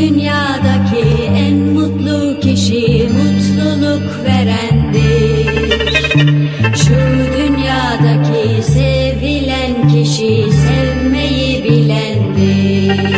Dünyadaki en mutlu kişi mutluluk verendir. Şu dünyadaki sevilen kişi sevmeyi bilendir.